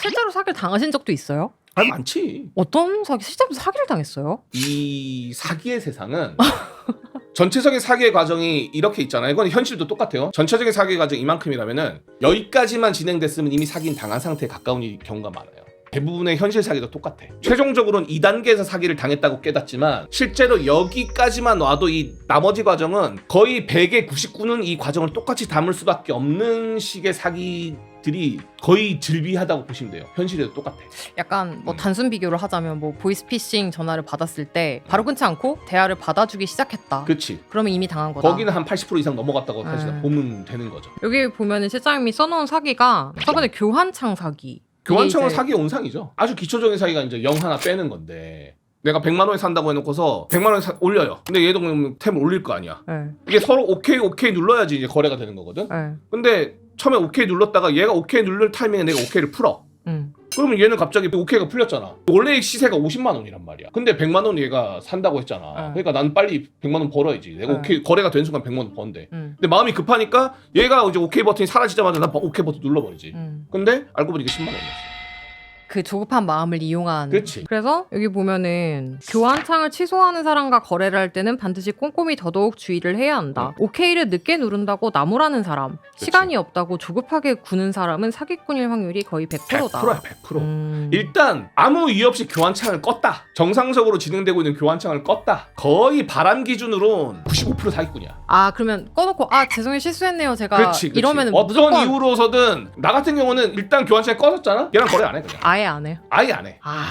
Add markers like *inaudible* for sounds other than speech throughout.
실제로 사기를 당하신 적도 있어요? 아 많지. 어떤 사기? 실제로 사기를 당했어요? 이 사기의 세상은 전체적인 사기의 과정이 이렇게 있잖아요. 이건 현실도 똑같아요. 전체적인 사기의 과정이 이만큼이라면은 여기까지만 진행됐으면 이미 사기는 당한 상태에 가까운 이 경우가 많아요. 대부분의 현실 사기도 똑같아. 최종적으로는 2단계에서 사기를 당했다고 깨닫지만 실제로 여기까지만 와도 이 나머지 과정은 거의 100의 99는 이 과정을 똑같이 담을 수밖에 없는 식의 사기 들이 거의 즐비하다고 보시면 돼요. 현실에도 똑같아. 약간 뭐 음. 단순 비교를 하자면 뭐 보이스피싱 전화를 받았을 때 바로 끊지 않고 대화를 받아주기 시작했다. 그치. 그러면 이미 당한 거다. 거기는 한 80% 이상 넘어갔다고 사실 네. 보면 되는 거죠. 여기 보면은 실장님이 써놓은 사기가 저번에 교환창 사기. 교환청은 이게 이제- 사기 온상이죠. 아주 기초적인 사기가 이제 영 하나 빼는 건데 내가 100만 원에 산다고 해놓고서 100만 원에 사- 올려요. 근데 얘도 그럼 템을 올릴 거 아니야. 네, 이게 서로 오케이 오케이 눌러야지 이제 거래가 되는 거거든. 네, 근데 처음에 오케이 눌렀다가 얘가 오케이 누를 타이밍에 내가 오케이를 풀어. 음. 그러면 얘는 갑자기 오케이가 풀렸잖아. 원래 시세가 50만 원이란 말이야. 근데 100만 원 얘가 산다고 했잖아. 네. 그러니까 난 빨리 100만 원 벌어야지. 내가 네. 오케이 거래가 된 순간 100만 원 번대. 음, 근데 마음이 급하니까 얘가 이제 오케이 버튼이 사라지자마자 난 오케이 버튼 눌러버리지. 음. 근데 알고 보니까 10만 원이었어. 그 조급한 마음을 이용한. 그치. 그래서 여기 보면은 교환창을 취소하는 사람과 거래를 할 때는 반드시 꼼꼼히 더더욱 주의를 해야 한다. 오케이를 늦게 누른다고 나무라는 사람, 그치. 시간이 없다고 조급하게 구는 사람은 사기꾼일 확률이 거의 100%다. 100%야 100%. 음. 일단 아무 이유 없이 교환창을 껐다. 정상적으로 진행되고 있는 교환창을 껐다. 거의 바람 기준으로는 95% 사기꾼이야. 아 그러면 꺼놓고 아 죄송해요 실수했네요 제가 그렇지, 그렇지. 이러면은 어떤 무조건 이유로서든 나 같은 경우는 일단 교환창이 꺼졌잖아. 얘랑 거래 안 해 그냥. 아예 안 해요. 아예 안 해. 아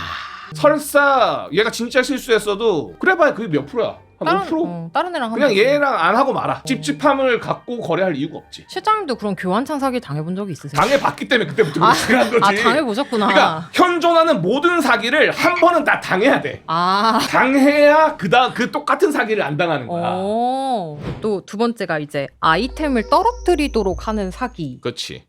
설사 얘가 진짜 실수했어도 그래봐야 그게 몇 프로야? 한 다른 5%? 어, 다른 애랑 그냥 하면 얘랑 안 하고 말아. 찝찝함을 갖고 거래할 이유가 없지. 실장님도 그런 교환창 사기 당해본 적이 있으세요? 당해봤기 때문에 그때부터 아, 그렇게 한 거지. 아 당해보셨구나. 그러니까 현존하는 모든 사기를 한 번은 다 당해야 돼. 아. 당해야 그다 그 똑같은 사기를 안 당하는 거야. 어. 또 두 번째가 이제 아이템을 떨어뜨리도록 하는 사기라는 그렇지.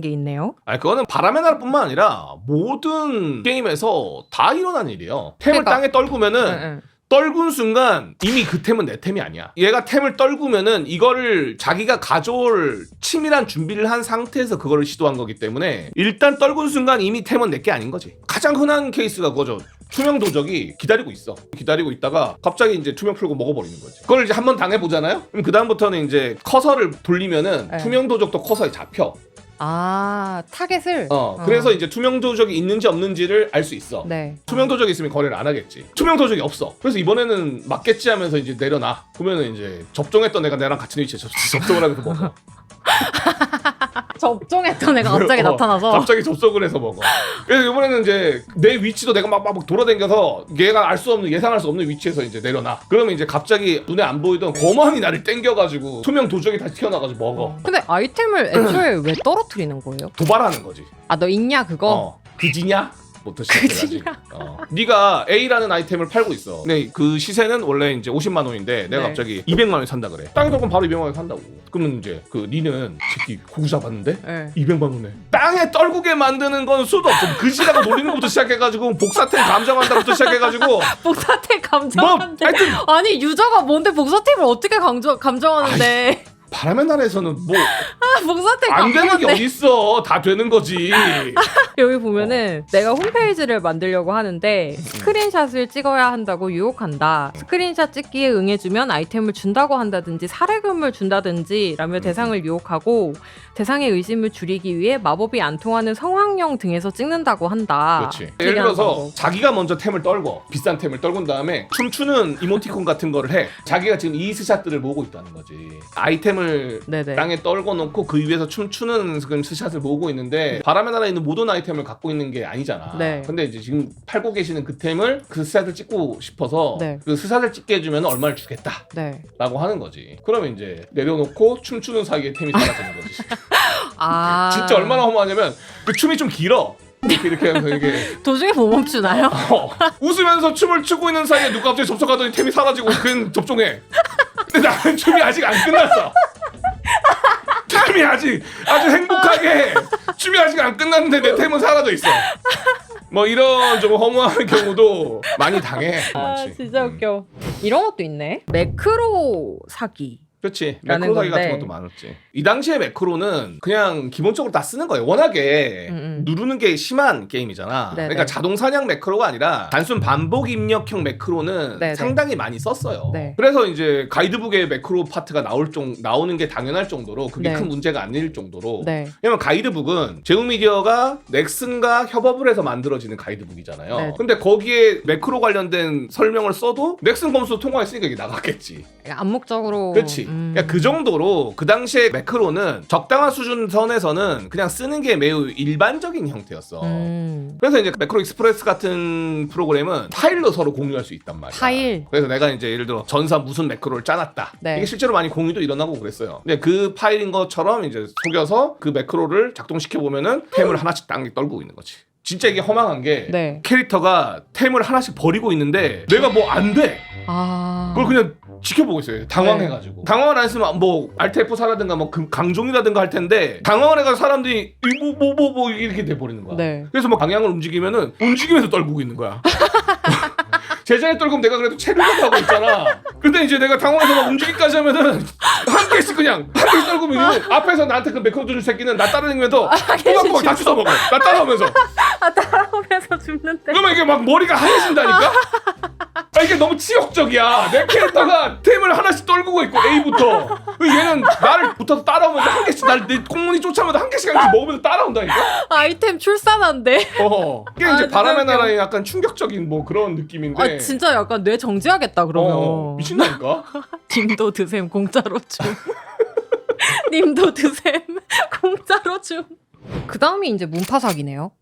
게 있네요. 아니 그거는 바람의 나라뿐만 아니라 모든 게임에서 다 일어난 일이에요. 템을 그러니까. 땅에 떨구면은 네, 네. 떨군 순간 이미 그 템은 내 템이 아니야. 얘가 템을 떨구면은 이거를 자기가 가져올 치밀한 준비를 한 상태에서 그거를 시도한 거기 때문에 일단 떨군 순간 이미 템은 내 게 아닌 거지. 가장 흔한 케이스가 그거죠. 투명 도적이 기다리고 있어. 기다리고 있다가 갑자기 이제 투명 풀고 먹어버리는 거지. 그걸 이제 한 번 당해보잖아요? 그럼 그다음부터는 이제 커서를 돌리면은 네. 투명 도적도 커서에 잡혀. 아 타겟을. 어, 그래서 이제 투명 도적이 있는지 없는지를 알 수 있어. 네. 투명 도적이 있으면 거래를 안 하겠지. 투명 도적이 없어. 그래서 이번에는 맞겠지 하면서 이제 내려놔. 그러면은 이제 접종했던 애가 내랑 같은 위치에 접, 접종을 하면서 먹어. *laughs* 접종했던 애가 갑자기 *laughs* 어, 나타나서. 갑자기 접속을 해서 먹어. 그래서 이번에는 이제 내 위치도 내가 막, 막 돌아다녀서 얘가 알 수 없는 예상할 수 없는 위치에서 이제 내려놔. 그러면 이제 갑자기 눈에 안 보이던 거만이 나를 땡겨가지고 투명 도적이 다시 튀어나가지고 먹어. 근데 아이템을 애초에 왜 떨어뜨리는 거예요? 도발하는 거지. 아 너 있냐 그거? 어. 그지냐? 부터 시작해가지. 어. 네가 A라는 아이템을 팔고 있어. 근데 그 시세는 원래 이제 50만 원인데 내가 네. 갑자기 200만 원에 산다 그래. 땅에 떨면 바로 200만 원에 산다고. 그러면 이제 그 니는 새끼 고구 잡았는데 네. 200만 원에 땅에 떨구게 만드는 건 수도 없어. 그지라고 놀리는 것부터 시작해가지고 복사템 감정한다부터 시작해가지고 *laughs* 복사템 뭐 감정하는데. 하여튼 아니 유저가 뭔데 복사템을 어떻게 감정 감정하는데? 바람의 나라에서는 뭐안 복사템 되는 게. 어딨어. 다 되는 거지. *laughs* 여기 보면은 내가 홈페이지를 만들려고 하는데 스크린샷을 찍어야 한다고 유혹한다. 스크린샷 찍기에 응해주면 아이템을 준다고 한다든지 사례금을 준다든지 라며 대상을 유혹하고 대상의 의심을 줄이기 위해 마법이 안 통하는 성황령 등에서 찍는다고 한다. 그렇지. 예를 들어서. 자기가 먼저 템을 떨고 비싼 템을 떨군 다음에 춤추는 이모티콘 같은 거를 해. 자기가 지금 이 스샷들을 모으고 있다는 거지. 아이템을 네네. 땅에 떨궈 놓고 그 위에서 춤추는 그 스샷을 모으고 있는데 바람의 나라에 있는 모든 아이템을 갖고 있는 게 아니잖아. 네. 근데 이제 지금 팔고 계시는 그 템을 그 스샷을 찍고 싶어서 네. 그 스샷을 찍게 해주면 얼마를 주겠다라고 네. 하는 거지. 그러면 이제 내려놓고 춤추는 사이에 템이 사라지는 거지. *laughs* 아 진짜 얼마나 허무하냐면 그 춤이 좀 길어. 이렇게 이렇게 하면서 이게 *laughs* 도중에 못 멈추나요? 어, 웃으면서 춤을 추고 있는 사이에 누가 갑자기 접속하더니 템이 사라지고 그냥 접종해. 근데 나는 춤이 아직 안 끝났어. 춤이 아직 아주 행복하게 춤이 아직 안 끝났는데 내 템은 사라져 있어. 뭐 이런 좀 허무한 경우도 많이 당해. 아 많지. 진짜 음. 웃겨. 이런 것도 있네. 매크로 사기. 그렇지. 매크로 사기 같은. 것도 많았지. 이 당시에 매크로는 그냥 기본적으로 다 쓰는 거예요. 워낙에 음, 음. 누르는 게 심한 게임이잖아. 네네. 그러니까 자동 사냥 매크로가 아니라 단순 반복 입력형 매크로는 네네. 상당히 많이 썼어요. 네. 그래서 이제 가이드북에 매크로 파트가 나올 정 나오는 게 당연할 정도로 그게 네. 큰 문제가 아닐 정도로 네. 왜냐면 가이드북은 제우미디어가 넥슨과 협업을 해서 만들어지는 가이드북이잖아요. 네. 근데 거기에 매크로 관련된 설명을 써도 넥슨 검수 통과했으니까 이게 나갔겠지. 암묵적으로. 그렇지. 음. 그러니까 그 정도로 그 당시에 매크로는 적당한 수준 선에서는 그냥 쓰는 게 매우 일반적인 형태였어. 음. 그래서 이제 매크로 익스프레스 같은 프로그램은 파일로 서로 공유할 수 있단 말이야. 파일. 그래서 내가 이제 예를 들어 전사 무슨 매크로를 짜놨다. 네. 이게 실제로 많이 공유도 일어나고 그랬어요. 근데 그 파일인 것처럼 이제 속여서 그 매크로를 작동시켜 보면은 템을 하나씩 땅에 떨고 있는 거지. 진짜 이게 허망한 게 네. 캐릭터가 템을 하나씩 버리고 있는데 내가 뭐 안 돼. 아. 그걸 그냥 지켜보고 있어요. 당황해가지고. 당황을 안 했으면 뭐 알트 F4라든가 뭐 금- 강종이라든가 할 텐데 당황을 해가지고 사람들이 뭐뭐뭐뭐 이렇게 돼버리는 거야. 네. 그래서 뭐 방향을 움직이면은 움직이면서 떨구고 있는 거야. *laughs* 제자리 떨구면 내가 그래도 체류를 하고 있잖아. 근데 이제 내가 당황해서 막 움직이기까지 하면은 한 개씩 그냥 한 개씩 떨구면 이거 앞에서 나한테 그 매크로 주는 새끼는 나 따라다니면서 꼬박꼬박 다 주워 먹어. 나 따라오면서. 아, 따라오면서 죽는데. 그러면 이게 막 머리가 하얘진다니까? *laughs* 아, 이게 너무 치욕적이야. 내 캐릭터가 템을 하나씩 떨구고 있고 A부터 얘는 나를 붙어서 따라오면서 한 개씩 날내 꽁무니 쫓아오면서 한 개씩 한 개씩 먹으면서 따라온다니까? 아이템 출산한데. 어. 이게 아, 이제 진짜 바람의 웃겨. 나라의 약간 충격적인 뭐 그런 느낌인데. 아, 진짜 약간 뇌 정지하겠다, 그러면. 어, 미친다니까? *laughs* 님도 드셈 공짜로 줌. *laughs* 님도 드셈 *laughs* 공짜로 줌. 그 다음이 이제 문파 사기네요.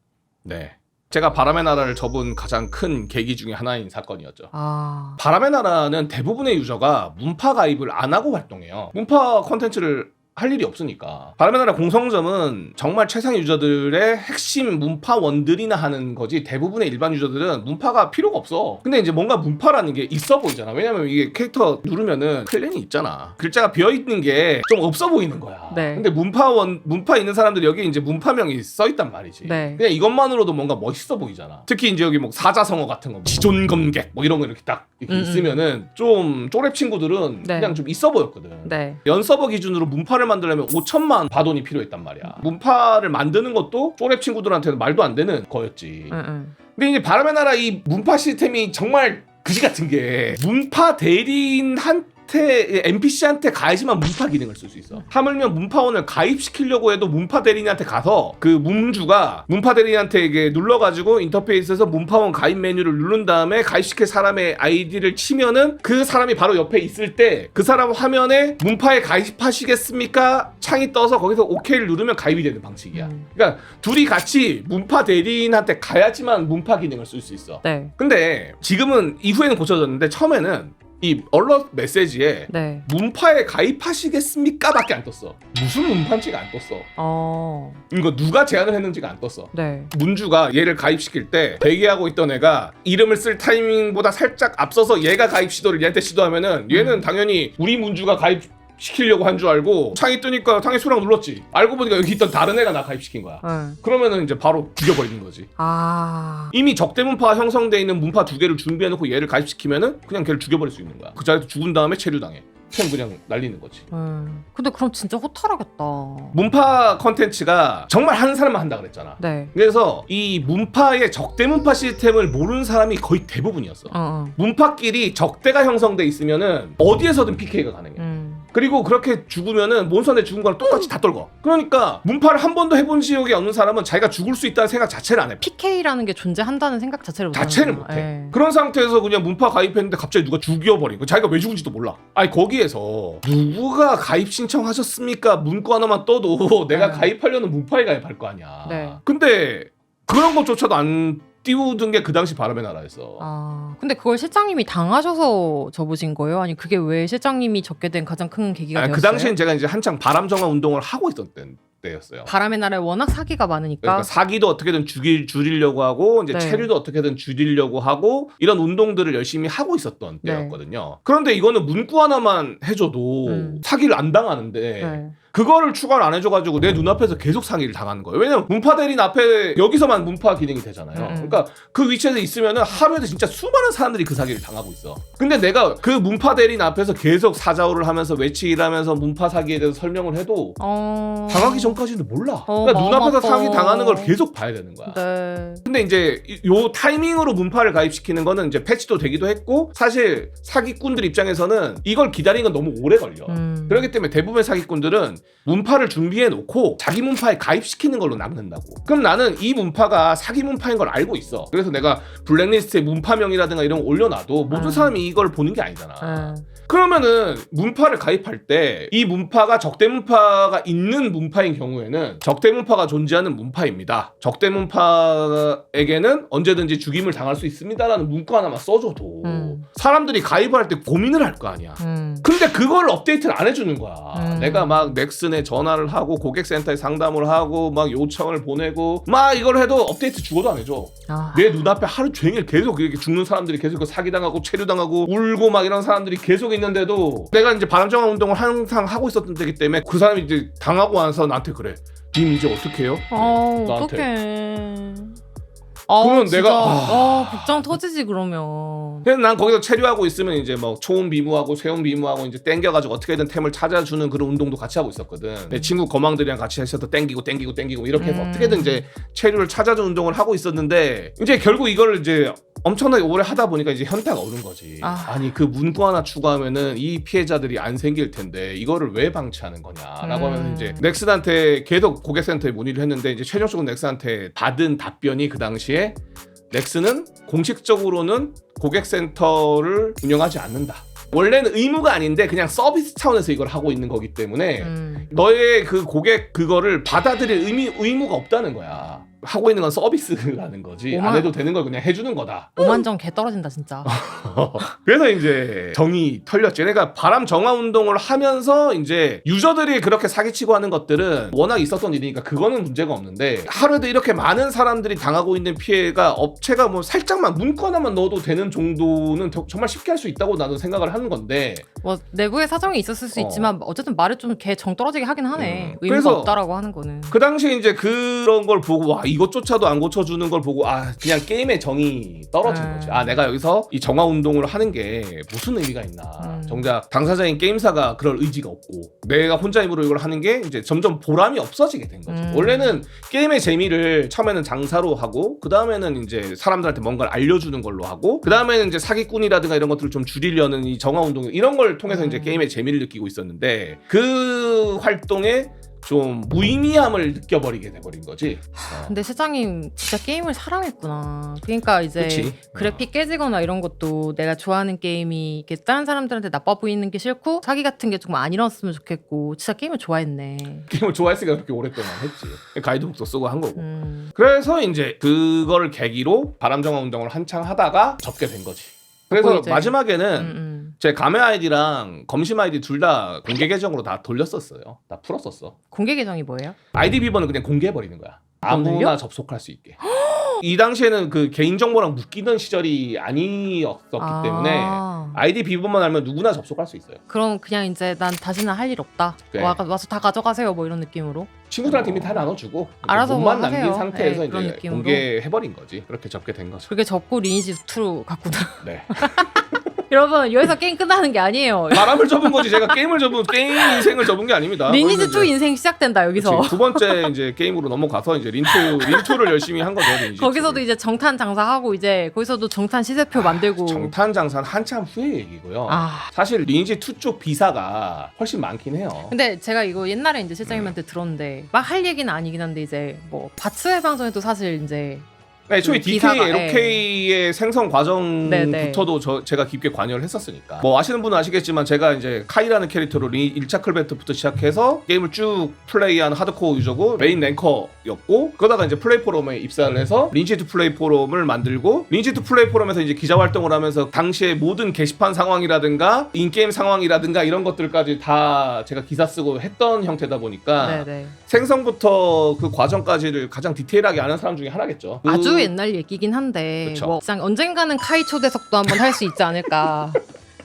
네. 제가 바람의 나라를 접은 가장 큰 계기 중에 하나인 사건이었죠. 아. 바람의 나라는 대부분의 유저가 문파 가입을 안 하고 활동해요. 문파 컨텐츠를 할 일이 없으니까. 바람의 나라 공성점은 정말 최상 유저들의 핵심 문파원들이나 하는 거지 대부분의 일반 유저들은 문파가 필요가 없어. 근데 이제 뭔가 문파라는 게 있어 보이잖아. 왜냐면 이게 캐릭터 누르면은 클랜이 있잖아. 글자가 비어 있는 게 좀 없어 보이는 거야. 네. 근데 문파원 문파 있는 사람들 여기 이제 문파명이 써 있단 말이지. 네. 그냥 이것만으로도 뭔가 멋있어 보이잖아. 특히 이제 여기 뭐 사자성어 같은 거, 지존 검객 뭐 이런 거 이렇게 딱 이렇게 음, 음. 있으면은 좀 쪼렙 친구들은 네. 그냥 좀 있어 보였거든. 네. 연 서버 기준으로 문파를 만들려면 5천만 바돈이 필요했단 말이야. 문파를 만드는 것도 쪼렙 친구들한테는 말도 안 되는 거였지. 응, 응. 근데 이제 바람의 나라 이 문파 시스템이 정말 그지 같은 게 문파 대리인 한 테 NPC한테 가야지만 문파 기능을 쓸 수 있어. 하물며 문파원을 가입시키려고 해도 문파 대리인한테 가서 그 문주가 문파 대리인한테 이게 눌러가지고 인터페이스에서 문파원 가입 메뉴를 누른 다음에 가입시킬 사람의 아이디를 치면은 그 사람이 바로 옆에 있을 때 그 사람 화면에 문파에 가입하시겠습니까? 창이 떠서 거기서 OK를 누르면 가입이 되는 방식이야. 음. 그러니까 둘이 같이 문파 대리인한테 가야지만 문파 기능을 쓸 수 있어. 네. 근데 지금은 이후에는 고쳐졌는데 처음에는 이 얼럿 메시지에 네. 문파에 가입하시겠습니까? 밖에 안 떴어. 무슨 문파인지가 안 떴어. 어. 이거 누가 제안을 했는지가 안 떴어. 네. 문주가 얘를 가입시킬 때 대기하고 있던 애가 이름을 쓸 타이밍보다 살짝 앞서서 얘가 가입 시도를 얘한테 시도하면은 얘는 음. 당연히 우리 문주가 가입 시키려고 한 줄 알고 창이 뜨니까 창에 수락 눌렀지. 알고 보니까 여기 있던 다른 애가 나 가입시킨 거야. 응. 그러면은 이제 바로 죽여버리는 거지. 아. 이미 적대 문파가 형성돼 있는 문파 두 개를 준비해놓고 얘를 가입시키면은 그냥 걔를 죽여버릴 수 있는 거야. 그 자리에서 죽은 다음에 체류당해. 템 그냥 날리는 거지. 음. 근데 그럼 진짜 호탈하겠다. 문파 컨텐츠가 정말 한 사람만 한다 그랬잖아. 네. 그래서 이 문파의 적대 문파 시스템을 모르는 사람이 거의 대부분이었어. 어, 어. 문파끼리 적대가 형성돼 있으면은 어디에서든 PK가 가능해. 음. 그리고 그렇게 죽으면은 몬선에 죽은 거랑 똑같이 다 떨궈. 그러니까 문파를 한 번도 해본 지역에 없는 사람은 자기가 죽을 수 있다는 생각 자체를 안 해. PK라는 게 존재한다는 생각 자체를 못 자체를 하는구나. 못해. 예. 그런 상태에서 그냥 문파 가입했는데 갑자기 누가 죽여버린 거. 자기가 왜 죽은지도 몰라. 아니 거기에서 누구가 가입 신청하셨습니까? 문구 하나만 떠도 *laughs* 내가 네. 가입하려는 문파에 가입할 거 아니야. 네. 근데 그런 것조차도 안 띄우던 게 그 당시 바람의 나라였어. 아, 근데 그걸 실장님이 당하셔서 접으신 거예요? 아니 그게 왜 실장님이 접게 된 가장 큰 계기가 아니, 되었어요? 그 당시엔 제가 이제 한창 바람 정화 운동을 하고 있었던 때- 때였어요. 바람의 나라에 워낙 사기가 많으니까. 그러니까 사기도 어떻게든 죽일 줄이려고 하고 이제 네. 체류도 어떻게든 줄이려고 하고 이런 운동들을 열심히 하고 있었던 네. 때였거든요. 그런데 이거는 문구 하나만 해줘도 음. 사기를 안 당하는데 네. 그거를 추가를 안 해줘가지고 내 눈앞에서 계속 상의를 당하는 거예요. 왜냐면 문파 대리인 앞에 여기서만 문파 기능이 되잖아요. 음, 음. 그러니까 그 위치에서 있으면은 하루에도 진짜 수많은 사람들이 그 사기를 당하고 있어. 근데 내가 그 문파 대리인 앞에서 계속 사자우를 하면서 외치기를 하면서 문파 사기에 대해서 설명을 해도 어... 당하기 전까지는 몰라. 어, 그러니까 눈앞에서. 사기 당하는 걸 계속 봐야 되는 거야. 네. 근데 이제 이- 요 타이밍으로 문파를 가입시키는 거는 이제 패치도 되기도 했고 사실 사기꾼들 입장에서는 이걸 기다리는 건 너무 오래 걸려. 음. 그렇기 때문에 대부분의 사기꾼들은 문파를 준비해 놓고 자기 문파에 가입시키는 걸로 남는다고. 그럼 나는 이 문파가 사기 문파인 걸 알고 있어. 그래서 내가 블랙리스트에 문파명이라든가 이런 거 올려놔도 모든 음. 사람이 이걸 보는 게 아니잖아. 음. 그러면은 문파를 가입할 때 이 문파가 적대 문파가 있는 문파인 경우에는 적대 문파가 존재하는 문파입니다. 적대 문파에게는 언제든지 죽임을 당할 수 있습니다라는 문구 하나만 써줘도 음. 사람들이 가입할 때 고민을 할 거 아니야. 음. 근데 그걸 업데이트를 안 해주는 거야. 음. 내가 막 넥슨에 전화를 하고 고객센터에 상담을 하고 막 요청을 보내고 막 이걸 해도 업데이트 죽어도 안 해줘. 아. 내 눈앞에 하루 종일 계속 이렇게 죽는 사람들이 계속 그 사기당하고 체류당하고 울고 막 이런 사람들이 계속 있는데도 내가 이제 바람정화 운동을 항상 하고 있었던 때기 때문에 그 사람이 이제 당하고 와서 나한테 그래. 님 이제 어떻게 해요? 어, 나한테. 어떡해. 아, 그러면 진짜, 내가- 아, 복장 터지지 그러면. 그래서 난 거기서 체류하고 있으면 이제 뭐 초음 비무하고 세움 비무하고 이제 땡겨가지고 어떻게든 템을 찾아주는 그런 운동도 같이 하고 있었거든. 내 친구 거망들이랑 같이 해서 땡기고 땡기고 땡기고 이렇게 해서 음. 어떻게든 이제 체류를 찾아주는 운동을 하고 있었는데 이제 결국 이걸 이제 엄청나게 오래 하다 보니까 이제 현타가 오는 거지. 아. 아. 니그 문구 하나 추가하면은 이 피해자들이 안 생길 텐데 이거를 왜 방치하는 거냐라고 음. 하면서 이제 넥슨한테 계속 고객센터에 문의를 했는데 이제 최종적으로 넥슨한테 받은 답변이 그 당시에 넥슨은 공식적으로는 고객센터를 운영하지 않는다. 원래는 의무가 아닌데 그냥 서비스 차원에서 이걸 하고 있는 거기 때문에 음. 너의 그 고객 그거를 받아들일 의미 의무가 없다는 거야. 하고 있는 건 서비스라는 거지. 안 오만- 해도 되는 걸 그냥 해주는 거다. 오만정 개 떨어진다 진짜. *laughs* 그래서 이제 정이 털렸지. 그러니까 바람 정화 운동을 하면서 이제 유저들이 그렇게 사기치고 하는 것들은 워낙 있었던 일이니까 그거는 문제가 없는데 하루에도 이렇게 많은 사람들이 당하고 있는 피해가 업체가 뭐 살짝만 문구 하나만 넣어도 되는 정도는 더- 정말 쉽게 할 수 있다고 나도 생각을 하는 건데 뭐 내부에 사정이 있었을 수 어. 있지만 어쨌든 말을 좀 개 정 떨어지게 하긴 하네. 음. 의미가 그래서- 없다라고 하는 거는. 그 당시에 이제 그런 걸 보고 와 이것조차도 안 고쳐주는 걸 보고 아 그냥 게임의 정이 떨어진 음. 거지 아 내가 여기서 이 정화 운동을 하는 게 무슨 의미가 있나 음. 정작 당사자인 게임사가 그럴 의지가 없고 내가 혼자 힘으로 이걸 하는 게 이제 점점 보람이 없어지게 된 거지 음. 원래는 게임의 재미를 처음에는 장사로 하고 그 다음에는 이제 사람들한테 뭔가를 알려주는 걸로 하고 그 다음에는 이제 사기꾼이라든가 이런 것들을 좀 줄이려는 이 정화 운동 이런 걸 통해서 이제 음. 게임의 재미를 느끼고 있었는데 그 활동에 좀 무의미함을 느껴버리게 돼버린 거지. 어. 근데 실장님 진짜 게임을 사랑했구나. 그러니까 이제 그치. 그래픽 깨지거나 이런 것도 내가 좋아하는 게임이 이렇게 다른 사람들한테 나빠 보이는 게 싫고 사기 같은 게좀안 일어났으면 좋겠고 진짜 게임을 좋아했네. 게임을 좋아했으니까 그렇게 오랫동안 했지. 가이드북도 쓰고 한 거고. 음. 그래서 이제 그걸 계기로 바람정화 운동을 한창 하다가 접게 된 거지. 그래서 그거 이제- 마지막에는 음, 음. 제 가메 아이디랑 검심 아이디 둘 다 공개 계정으로 다 돌렸었어요. 다 풀었었어. 공개 계정이 뭐예요? 아이디 비번은 그냥 공개해 버리는 거야. 아무나? 접속할 수 있게. *gasps* 이 당시에는 그 개인 정보랑 묶이던 시절이 아니었었기 아. 때문에 아이디 비번만 알면 누구나 접속할 수 있어요. 그럼 그냥 이제 난 다시는 할 일 없다. 네. 와, 와서 다 가져가세요. 뭐 이런 느낌으로. 친구들한테 이미 다 나눠주고 알아서 몸만 하세요. 남긴 상태에서 네, 그런 이제 느낌으로. 공개해버린 거지. 그렇게 접게 된 거죠. 그렇게 접고 리니지 2로 갔구나. 네. *laughs* 여러분 여기서 게임 끝나는 게 아니에요. 바람을 접은 거지. 제가 게임을 접은 게임 인생을 접은 게 아닙니다. 리니지 그래서 2 이제 인생 시작된다 여기서. 그치, 두 번째 이제 게임으로 넘어가서 이제 린투 린투를 열심히 한 거죠. 리니지 거기서도 2. 이제 정탄 장사하고 이제 거기서도 정탄 시세표 만들고. 정탄 장사는 한참 후의 얘기고요. 아. 사실 리니지 2 쪽 비사가 훨씬 많긴 해요. 근데 제가 이거 옛날에 이제 실장님한테 들었는데 막 할 얘기는 아니긴 한데 이제 뭐 바츠의 방송에도 사실 이제 네, 애초에 그 DK, 비사가, LOK의 생성 과정부터도 저, 제가 깊게 관여를 했었으니까. 뭐 아시는 분은 아시겠지만 제가 이제 카이라는 캐릭터로 리, 1차 클베트부터 시작해서 게임을 쭉 플레이한 하드코어 유저고 메인 랭커였고 그러다가 이제 플레이 포럼에 입사를 해서 린치 투 플레이 포럼을 만들고 린치 투 플레이 포럼에서 이제 기자 활동을 하면서 당시의 모든 게시판 상황이라든가 인게임 상황이라든가 이런 것들까지 다 제가 기사 쓰고 했던 형태다 보니까 네네 생성부터 그 과정까지를 가장 디테일하게 아는 사람 중에 하나겠죠. 그- 아주 옛날 얘기긴 한데 그쵸. 뭐 언젠가는 카이 초대석도 한번 할 수 있지 않을까. *laughs*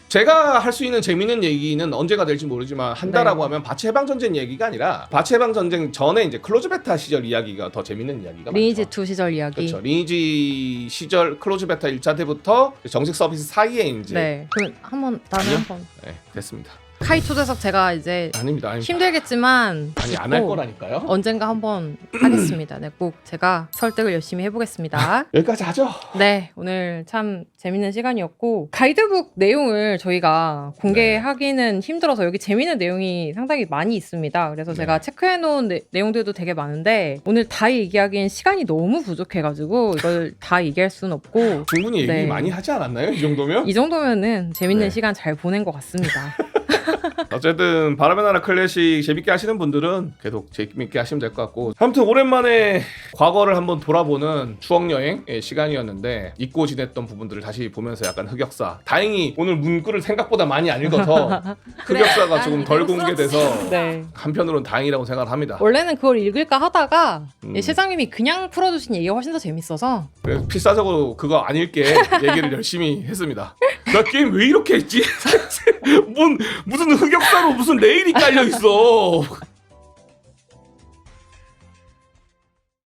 제가 할 수 있는 재밌는 얘기는 언제가 될지 모르지만 한다라고 네. 하면 바치 해방 전쟁 얘기가 아니라 바치 해방 전쟁 전에 이제 클로즈 베타 시절 이야기가 더 재밌는 이야기가 리니지 많죠. 2 시절 이야기. 그렇죠. 리니지 시절 클로즈 베타 1차 때부터 정식 서비스 사이에 이제 네. 그럼 한번 다음에 아니요. 한번 네, 됐습니다. 카이 초대석 제가 이제 아닙니다. 아닙니다. 힘들겠지만 아니 안 할 꼭 거라니까요. 언젠가 한번 하겠습니다. 네, 꼭 제가 설득을 열심히 해보겠습니다. *laughs* 여기까지 하죠. 네, 오늘 참 재밌는 시간이었고 가이드북 내용을 저희가 공개하기는 힘들어서 여기 재밌는 내용이 상당히 많이 있습니다. 그래서 네. 제가 체크해놓은 내, 내용들도 되게 많은데 오늘 다 얘기하기엔 시간이 너무 부족해가지고 이걸 다 얘기할 수는 없고 충분히 얘기 네. 많이 하지 않았나요? 이 정도면? 이 정도면은 재밌는 네. 시간 잘 보낸 것 같습니다. *laughs* *laughs* 어쨌든 바람의 나라 클래식 재밌게 하시는 분들은 계속 재밌게 하시면 될 것 같고. 아무튼 오랜만에 과거를 한번 돌아보는 추억 여행의 시간이었는데 잊고 지냈던 부분들을 다시 보면서 약간 흑역사. 다행히 오늘 문구를 생각보다 많이 안 읽어서 *laughs* 흑역사가 조금 덜 공개돼서 네. 한편으로는 다행이라고 생각을 합니다. 원래는 그걸 읽을까 하다가 음. 예, 실장님이 그냥 풀어주신 얘기가 훨씬 더 재밌어서. 그래서 필사적으로 그거 안 읽게 얘기를 열심히 했습니다. 나 게임 왜 이렇게 했지? *laughs* 뭔 무슨 흑역사로 무슨 내일이 깔려 있어